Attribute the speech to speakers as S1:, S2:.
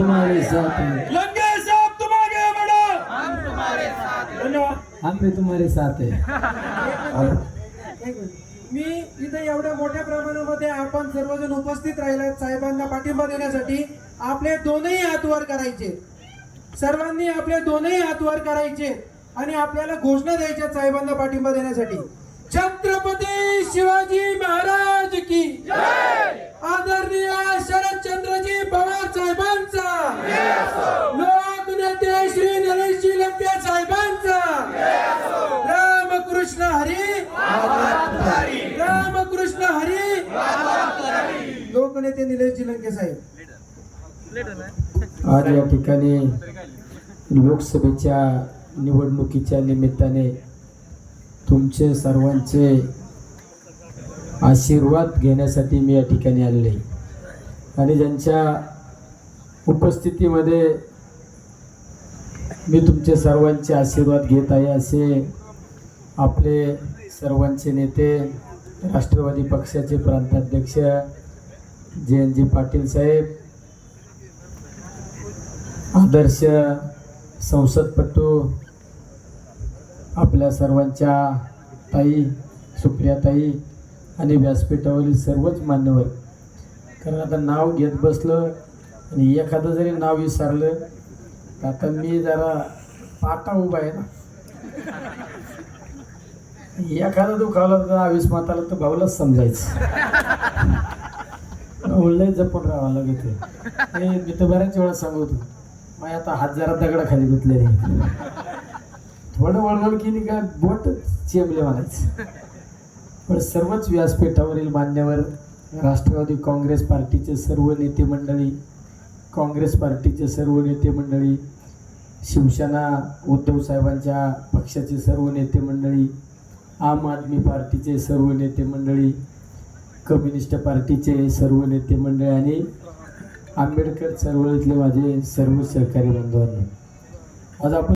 S1: तुम्हारे साथ हैं
S2: लंगे साहब तुम आगे बढ़ो धन्यवाद।
S1: हम भी तुम्हारे साथ हैं। और
S3: एक मिनिट. मी इथे एवढ्या मोठ्या प्रमाणामध्ये आपण सर्वजण उपस्थित राहिलात साहेबांना पाठिंबा देण्यासाठी. आपले दोनही हात वर करायचे. सर्वांनी आपले दोनही हात वर करायचे आणि आपल्याला घोषणा द्यायच्या साहेबांना पाठिंबा देण्यासाठी. छत्रपती शिवाजी महाराज की आदरणीय शरदचंद्रजी ते निलेश लंके साहेब.
S1: आज या ठिकाणी लोकसभेच्या निवडणुकीच्या निमित्ताने तुमचे सर्वांचे आशीर्वाद घेण्यासाठी मी या ठिकाणी आलेलो आहे. आणि ज्यांच्या उपस्थितीमध्ये मी तुमचे सर्वांचे आशीर्वाद घेत आहे असे आपले सर्वांचे नेते राष्ट्रवादी पक्षाचे प्रांताध्यक्ष जे एन जी पाटील साहेब आदर्श संसदपटू आपल्या सर्वांच्या ताई सुप्रियाताई आणि व्यासपीठावरील सर्वच मान्यवर. कारण आता नाव घेत बसलं आणि एखादं जरी नाव विसरलं तर आता मी जरा पाटा उभा आहे ना. एखादा दुखावला तर अविस्माताला तर भाऊलाच समजायचं. उल्लय जपून राहावं लागत हे मी तर बऱ्याच वेळा सांगतो. मग आता हात जरा दगडाखाली गुतले थोडं वळवळ केली का बोट चेंबले म्हणायचं. पण सर्वच व्यासपीठावरील मान्यवर राष्ट्रवादी काँग्रेस पार्टीचे सर्व नेते मंडळी काँग्रेस पार्टीचे सर्व नेते मंडळी शिवसेना उद्धव साहेबांच्या पक्षाचे सर्व नेते मंडळी आम आदमी पार्टीचे सर्व नेते मंडळी कम्युनिस्ट पार्टीचे सर्व नेते मंडळी आणि आंबेडकर चळवळीतले माझे सर्व सहकारी बांधवांना आज आपण